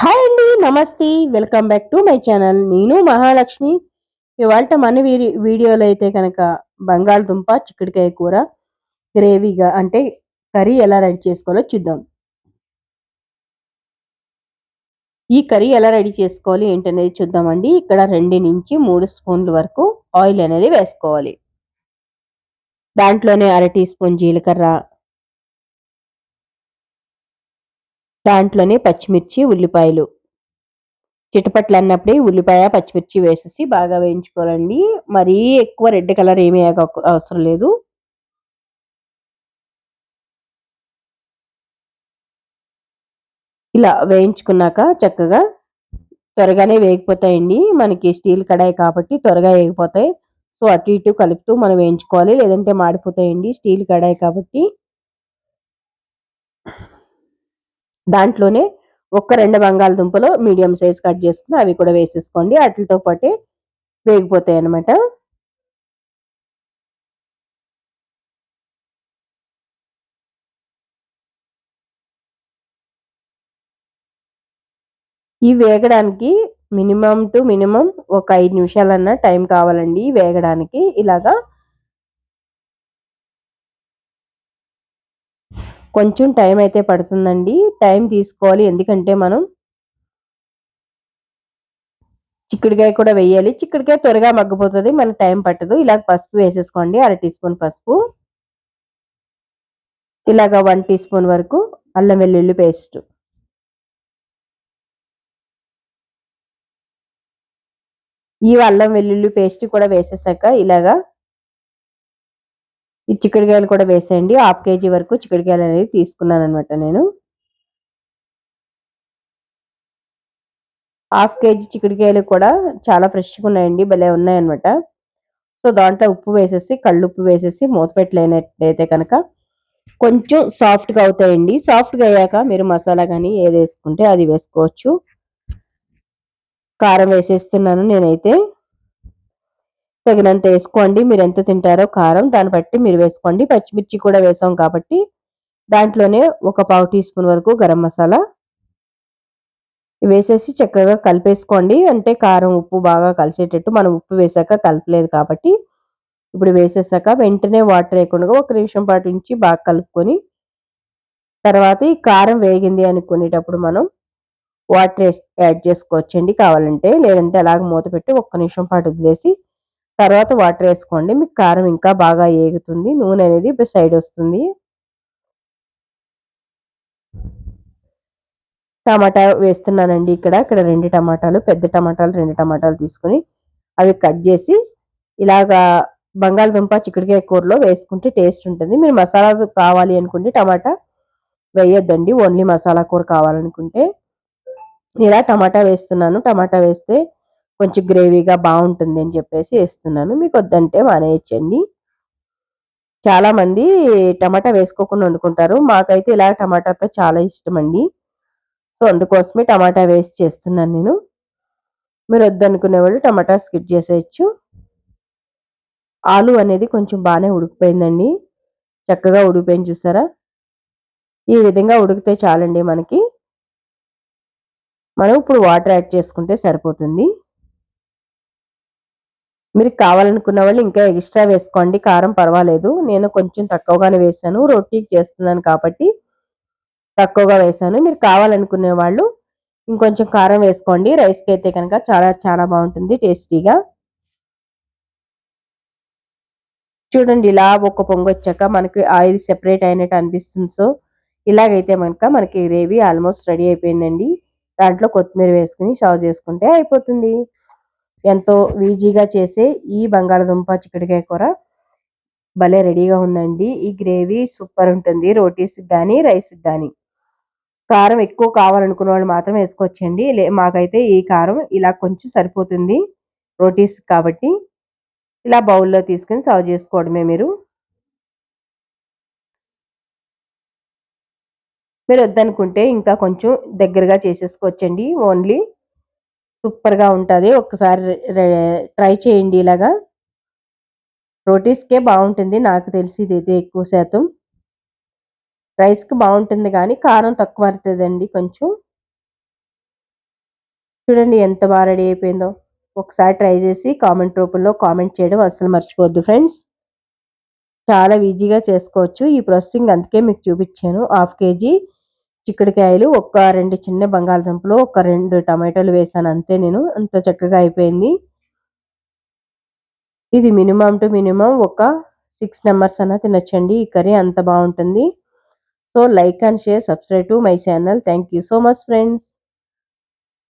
Hi అండి నమస్తే. Welcome back to my channel నేను మహాలక్ష్మి. ఇవాళ మన వీడియోలో అయితే కనుక బంగాళదుంప చిక్కుడుకాయ కూర గ్రేవీగా అంటే కర్రీ ఎలా రెడీ చేసుకోవాలో చూద్దాం. ఈ కర్రీ ఎలా రెడీ చేసుకోవాలి ఏంటనేది చూద్దామండి. ఇక్కడ రెండు నుంచి మూడు స్పూన్ల వరకు ఆయిల్ అనేది వేసుకోవాలి. దాంట్లోనే అర టీ స్పూన్ జీలకర్ర దాంట్లోనే పచ్చిమిర్చి ఉల్లిపాయలు. చిటపట్లు అన్నప్పుడే ఉల్లిపాయ పచ్చిమిర్చి వేసేసి బాగా వేయించుకోవాలండి. మరీ ఎక్కువ రెడ్ కలర్ ఏమీ అవసరం లేదు. ఇలా వేయించుకున్నాక చక్కగా త్వరగానే వేగిపోతాయండి. మనకి స్టీల్ కడాయి కాబట్టి త్వరగా వేగిపోతాయి. సో అటు ఇటు కలుపుతూ మనం వేయించుకోవాలి. లేదంటే మాడిపోతాయండి స్టీల్ కడాయి కాబట్టి. దాంట్లోనే ఒక్క రెండు బంగాళదుంపలు మీడియం సైజ్ కట్ చేసుకుని అవి కూడా వేసేసుకోండి. వాటితో పాటే వేగిపోతాయి అన్నమాట. ఈ వేగడానికి మినిమం టు మినిమం ఒక ఐదు నిమిషాలన్నా టైం కావాలండి వేగడానికి. ఇలాగా కొంచెం టైం అయితే పడుతుందండి. టైం తీసుకోవాలి. ఎందుకంటే మనం చిక్కుడుకాయ కూడా వేయాలి. చిక్కుడుకాయ త్వరగా మగ్గిపోతుంది. మనకి టైం పట్టదు. ఇలా పసుపు వేసేసుకోండి. అర టీ స్పూన్ పసుపు. ఇలాగ వన్ టీ స్పూన్ వరకు అల్లం వెల్లుల్లి పేస్ట్. ఈ అల్లం వెల్లుల్లి పేస్ట్ కూడా వేసేసాక ఇలాగా ఈ చిక్కుడుకాయలు కూడా వేసేయండి. హాఫ్ కేజీ వరకు చిక్కుడుకాయలు అనేది తీసుకున్నాను అనమాట నేను. హాఫ్ కేజీ చిక్కుడుకాయలు కూడా చాలా ఫ్రెష్గా ఉన్నాయండి. భలే ఉన్నాయన్నమాట. సో దాంట్లో ఉప్పు వేసేసి కళ్ళు ఉప్పు వేసేసి మూత పెట్టలేనట్లయితే కనుక కొంచెం సాఫ్ట్గా అవుతాయండి. సాఫ్ట్గా అయ్యాక మీరు మసాలా కానీ ఏది వేసుకుంటే అది వేసుకోవచ్చు. కారం వేసేస్తున్నాను నేనైతే. తగినంత వేసుకోండి. మీరు ఎంత తింటారో కారం దాన్ని బట్టి మీరు వేసుకోండి. పచ్చిమిర్చి కూడా వేసాం కాబట్టి దాంట్లోనే ఒక పావు టీ స్పూన్ వరకు గరం మసాలా వేసేసి చక్కగా కలిపేసుకోండి. అంటే కారం ఉప్పు బాగా కలిసేటట్టు మనం ఉప్పు వేసాక కలపలేదు కాబట్టి ఇప్పుడు వేసేసాక వెంటనే వాటర్ వేయకుండా ఒక నిమిషం పాటు నుంచి బాగా కలుపుకొని తర్వాత ఈ కారం వేగింది అనుకునేటప్పుడు మనం వాటర్ యాడ్ చేసుకోవచ్చండి. కావాలంటే లేదంటే అలాగ మూత పెట్టి ఒక్క నిమిషం పాటు వదిలేసి తర్వాత వాటర్ వేసుకోండి. మీకు కారం ఇంకా బాగా ఏగుతుంది. నూనె అనేది సైడ్ వస్తుంది. టమాటా వేస్తున్నానండి ఇక్కడ. ఇక్కడ రెండు టమాటాలు పెద్ద టమాటాలు రెండు టమాటాలు తీసుకుని అవి కట్ చేసి ఇలాగా బంగాళదుంప చిక్కుడుకాయ కూరలో వేసుకుంటే టేస్ట్ ఉంటుంది. మీరు మసాలా కావాలి అనుకుంటే టమాటా వేయొద్దండి. ఓన్లీ మసాలా కూర కావాలనుకుంటే. ఇలా టమాటా వేస్తున్నాను. టమాటా వేస్తే కొంచెం గ్రేవీగా బాగుంటుంది అని చెప్పేసి వేస్తున్నాను. మీకు వద్దంటే మానేయచ్చండి. చాలా మంది టమాటా వేసుకోకుండా వండుకుంటారు. మాకైతే ఇలా టమాటాతో చాలా ఇష్టం అండి సో అందుకోసమే టమాటా వేస్ట్ చేస్తున్నాను నేను. మీరు వద్దనుకునే వాళ్ళు టమాటా స్కిప్ చేసేయచ్చు. ఆలు అనేది కొంచెం బాగానే ఉడికిపోయిందండి. చక్కగా ఉడికిపోయింది చూసారా? ఈ విధంగా ఉడికితే చాలండి మనకి. మనం ఇప్పుడు వాటర్ యాడ్ చేసుకుంటే సరిపోతుంది. మీరు కావాలనుకున్న వాళ్ళు ఇంకా ఎక్స్ట్రా వేసుకోండి కారం పర్వాలేదు. నేను కొంచెం తక్కువగానే వేసాను రొట్టీకి చేస్తున్నాను కాబట్టి తక్కువగా వేసాను మీరు కావాలనుకునే వాళ్ళు ఇంకొంచెం కారం వేసుకోండి. రైస్కి అయితే కనుక చాలా చాలా బాగుంటుంది టేస్టీగా. చూడండి ఇలా ఒక పొంగు వచ్చాక మనకి ఆయిల్ సెపరేట్ అయినట్టు అనిపిస్తుంది. సో ఇలాగైతే మనక మనకి గ్రేవీ ఆల్మోస్ట్ రెడీ అయిపోయిందండి. దాంట్లో కొత్తిమీర వేసుకుని సర్వ్ చేసుకుంటే అయిపోతుంది. ఎంతో ఈజీగా చేసే ఈ బంగాళదుంప చిక్కుడుకాయ కూర భలే రెడీగా ఉందండి. ఈ గ్రేవీ సూపర్ ఉంటుంది. రోటీస్కి కానీ రైస్కి కానీ కారం ఎక్కువ కావాలనుకున్న వాళ్ళు మాత్రం వేసుకోవచ్చండి. లే మాకైతే ఈ కారం ఇలా కొంచెం సరిపోతుంది రోటీస్ కాబట్టి. ఇలా బౌల్లో తీసుకొని సర్వ్ చేసుకోవడమే మీరు. మీరు వద్దనుకుంటే ఇంకా కొంచెం దగ్గరగా చేసేసుకోవచ్చండి ఓన్లీ. సూపర్గా ఉంటుంది. ఒకసారి ట్రై చేయండి ఇలాగా. రోటీస్కే బాగుంటుంది నాకు తెలిసి అయితే ఎక్కువ శాతం. రైస్కి బాగుంటుంది కానీ కారం తక్కువ పడుతుందండి కొంచెం. చూడండి ఎంత బాగా రెడీ అయిపోయిందో. ఒకసారి ట్రై చేసి కామెంట్ రూపంలో కామెంట్ చేయడం అస్సలు మర్చిపోవద్దు ఫ్రెండ్స్. చాలా ఈజీగా చేసుకోవచ్చు. ఈ ప్రాసెసింగ్ అందుకే మీకు చూపించాను. హాఫ్ కేజీ చిక్కుడుకాయలు ఒక రెండు చిన్న బంగాళదుంపలు ఒక రెండు టమాటోలు వేసాను. అంతే నేను. అంత చక్కగా అయిపోయింది. ఇది మినిమం టు మినిమం ఒక సిక్స్ నెంబర్స్ అన్న తినొచ్చండి. ఈ కర్రీ అంత బాగుంటుంది. So like and share subscribe to my channel. Thank you so much friends.